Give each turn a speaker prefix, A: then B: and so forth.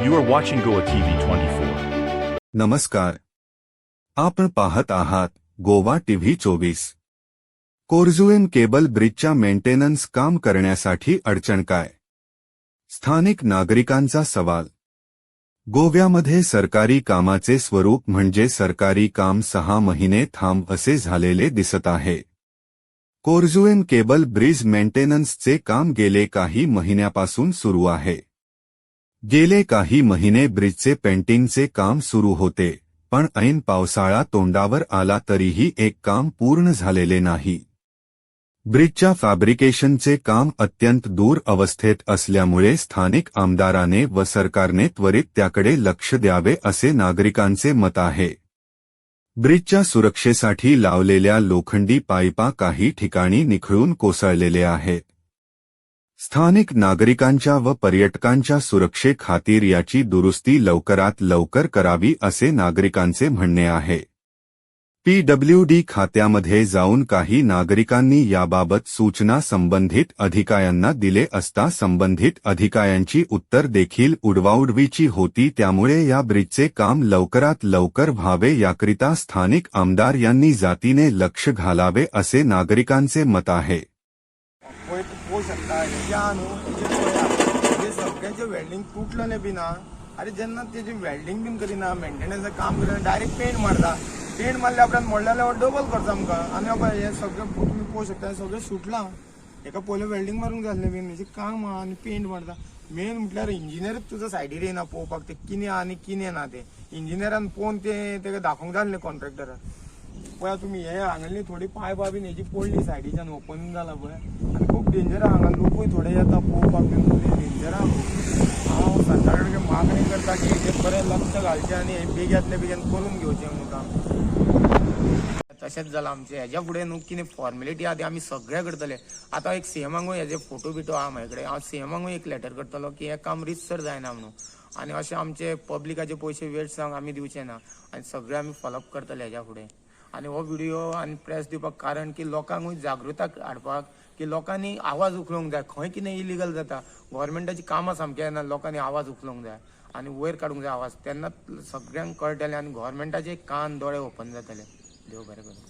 A: You are watching Goa TV 24.
B: नमस्कार. आपण पाहत आहात गोवा टीव्ही चोवीस. कोर्झुएन केबल ब्रिजच्या मेंटेनन्स काम करण्यासाठी अडचण काय? स्थानिक नागरिकांचा सवाल. गोव्यामध्ये सरकारी कामाचे स्वरूप म्हणजे सरकारी काम सहा महिने थांब असे झालेले दिसत आहे. कोर्झुएन केबल ब्रिज मेंटेनन्सचे काम गेले काही महिन्यापासून सुरू आहे. गेले काही महिने ब्रिजचे पेंटिंगचे काम सुरू होते पण ऐन पावसाळा तोंडावर आला तरीही एक काम पूर्ण झालेले नाही. ब्रिजच्या फॅब्रिकेशनचे काम अत्यंत दूर अवस्थेत असल्यामुळे स्थानिक आमदाराने व सरकारने त्वरित त्याकडे लक्ष द्यावे असे नागरिकांचे मत आहे. ब्रिजच्या सुरक्षेसाठी लावलेल्या लोखंडी पाईपा काही ठिकाणी निखळून कोसळलेले आहेत. स्थानिक नागरिकांच्या व पर्यटकांच्या सुरक्षेखातीर याची दुरुस्ती लवकरात लवकर करावी असे नागरिकांचे म्हणणे आहे. पीडब्ल्यूडी खात्यामध्ये जाऊन काही नागरिकांनी याबाबत सूचना संबंधित अधिकाऱ्यांना दिले असता संबंधित अधिकाऱ्यांची उत्तर देखील उडवाउडवीची होती त्यामुळे या ब्रिजचे काम लवकरात लवकर व्हावे याकरिता स्थानिक आमदार यांनी जातीने लक्ष घालावे असे नागरिकांचे मत आहे.
C: पळय शकता. या न्हू हेजे पळया हे सगळ्याचे वेल्डिंग तुटलेले बी ना अरे जेन्ना तेजी वेल्डिंग बीन करिना मेंटेनन्स काम करिना डायरेक्ट पेंट मारता. पेंट मारल्या उपरांत मोडलेले डबल करता आमकां. आनी बाबा हे सगळें तुमी पळोवंक शकता सगळें सुटलां. एका पयलें वेल्डिंग मारूंक जाय आसलें बीन हेजें म्हणजे काम आहा आनी पेंट मारता मेन म्हटल्यार इंजिनियरूच तुजो सायडीर येना पळोवपाक ते कितें आहा आनी कितें ना ते. इंजिनियरान पळोवन ते तेका दाखोवंक जाय आसलें कॉन्ट्रॅक्टरान पळय तुमी हे हांगली थोडी पायपा बीन हेजी पडली सायडीच्यान ओपन जाला पळय आनी खूब डेंजर हांगा लोकूय थोडे येता पळोवपाक बीन थोडे डेंजर आहा. हांव सरकारा कडेन मागणी करता की हेजेर बरें लक्ष घालचें आनी हें बेग्यांतले बेगीन करून घेवचें म्हणून काम तशेंच जालां आमचें. हेज्या फुडें न्हू कितें फॉर्मेलिटी आहा ती आमी सगळें करतले. आतां एक सीएमांकूय हेजे फोटो बिटो आहा म्हाजे कडेन हांव सीएमांकूय एक लॅटर करतलो की हें काम रितसर जायना म्हणून. आनी अशें आमचे पब्लिकाचे पयशे वेस्ट जावंक आमी दिवचे ना. आनी सगळे आमी फॉलोअप करतले हेज्या फुडें आनी हो व्हिडिओ आनी प्रेस दिवपाक कारण की लोकांकूय जागृताय हाडपाक की लोकांनी आवाज उखलोवंक जाय. खंय कितें इलिगल जाता गव्हर्मेंटाची कामां सामकी येना लोकांनी आवाज उखलोवंक जाय. आनी वयर काडूंक जाय आवाज. तेन्ना सगळ्यांक कळटलें आनी गव्हर्मेंटाचे कान दोळे ओपन जातले. देव बरें करूं.